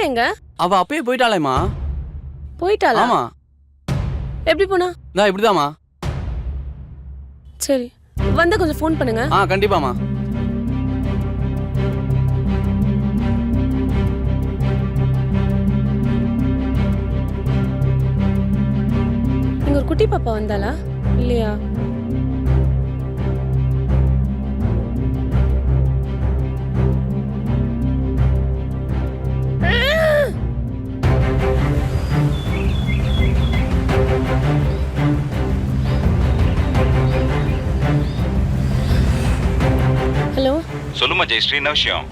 ஆழியா எங்க? அவ அப்பயே போயிட்டாளேம்மா. போயிட்டாளா? ஆமா. எப்படி போனா? நான் இப்படிதாம்மா. சரி. வந்தா கொஞ்சம் ஃபோன் பண்ணுங்க. ஆ கண்டிப்பாம்மா. இங்க ஒரு குட்டி பாப்பா வந்தாளா? இல்லையா? ஹலோ. சொல்லுமா ஜெயஸ்ரீ என்ன விஷயம்?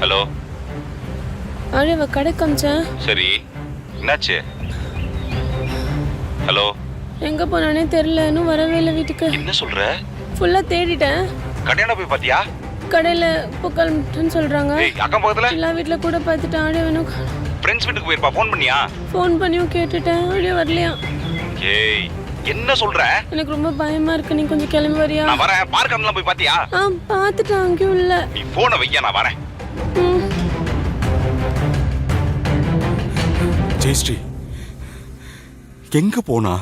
ஹலோ. ஆழியாவை கடைக்கு அமிச்சேன் சரி. என்னாச்சு? ஹலோ. எங்க போனானே தெரியல இன்னும் வரவே இல்லை வீட்டுக்கு. என்ன சொல்ற? ஃபுல்லா தேடிட்டேன். கல்யாணம் போய் பாத்தியா? கடையில புக்கல்ன்னு சொல்றாங்க. ஏய் அக்கம் பக்கத்துல? எல்லா வீட்ல கூட பார்த்துட்டேன் ஆழியா வேணும். ஃப்ரெண்ட்ஸ் வீட்டுக்கு போயிருப்பா ஃபோன் பண்ணியா? ஃபோன் பண்ணியும் கேட்டுட்டேன் ஆழியா வரலையா? ஏய். என்ன சொல்ற? எனக்கு ரொம்ப பயமா இருக்கு. நீ கொஞ்சம் கிளம்பி வரியா? நான் வரேன். பார்க் அண்ணலாம் போய் பாத்தியா? ஆ பார்த்துட்டேன். அங்கேயும் இல்ல. நீ போனை வையா நான் வரேன். ஜெயஸ்ரீ எங்க போனா?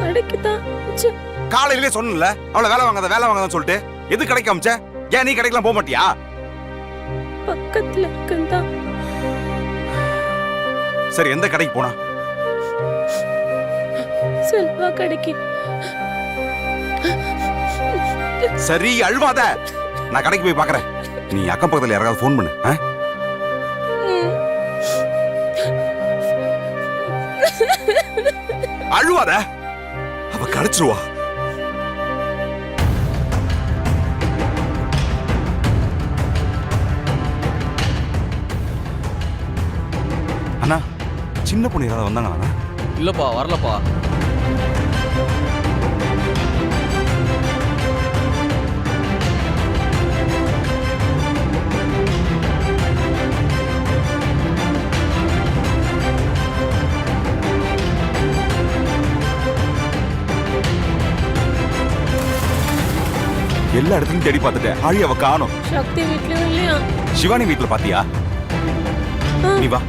கடைக்கு தான். ச்சே, காலையிலே சொன்னல அவளை வேலை வாங்காத வேலை வாங்காத சொல்லிட்டு. எது கிடைக்க அமிச்ச? ஏன் நீ கடைக்கெல்லாம் போக மாட்டியா? பக்கத்துல இருக்குன்னு தான் சரி எந்த கடைக்கு போனா? செல்வா கடைக்கு. சரி அழுவாத. நான் கடைக்கு போய் பார்க்கறேன். நீ அக்கம் பக்கத்துல யாராவது ஃபோன் பண்ணு அழுவாத. அவ கடிச்சிருவா. அண்ணா சின்ன பொண்ணு யாராவது வந்தாங்களா இல்லப்பா வரலப்பா. எல்லா இடத்துலயும் தேடி பார்த்துட்டேன். ஆழி அவ காணோம். சக்தி வீட்லயும் இல்லையா? சிவானி வீட்டுல பாத்தியா. நீ வா.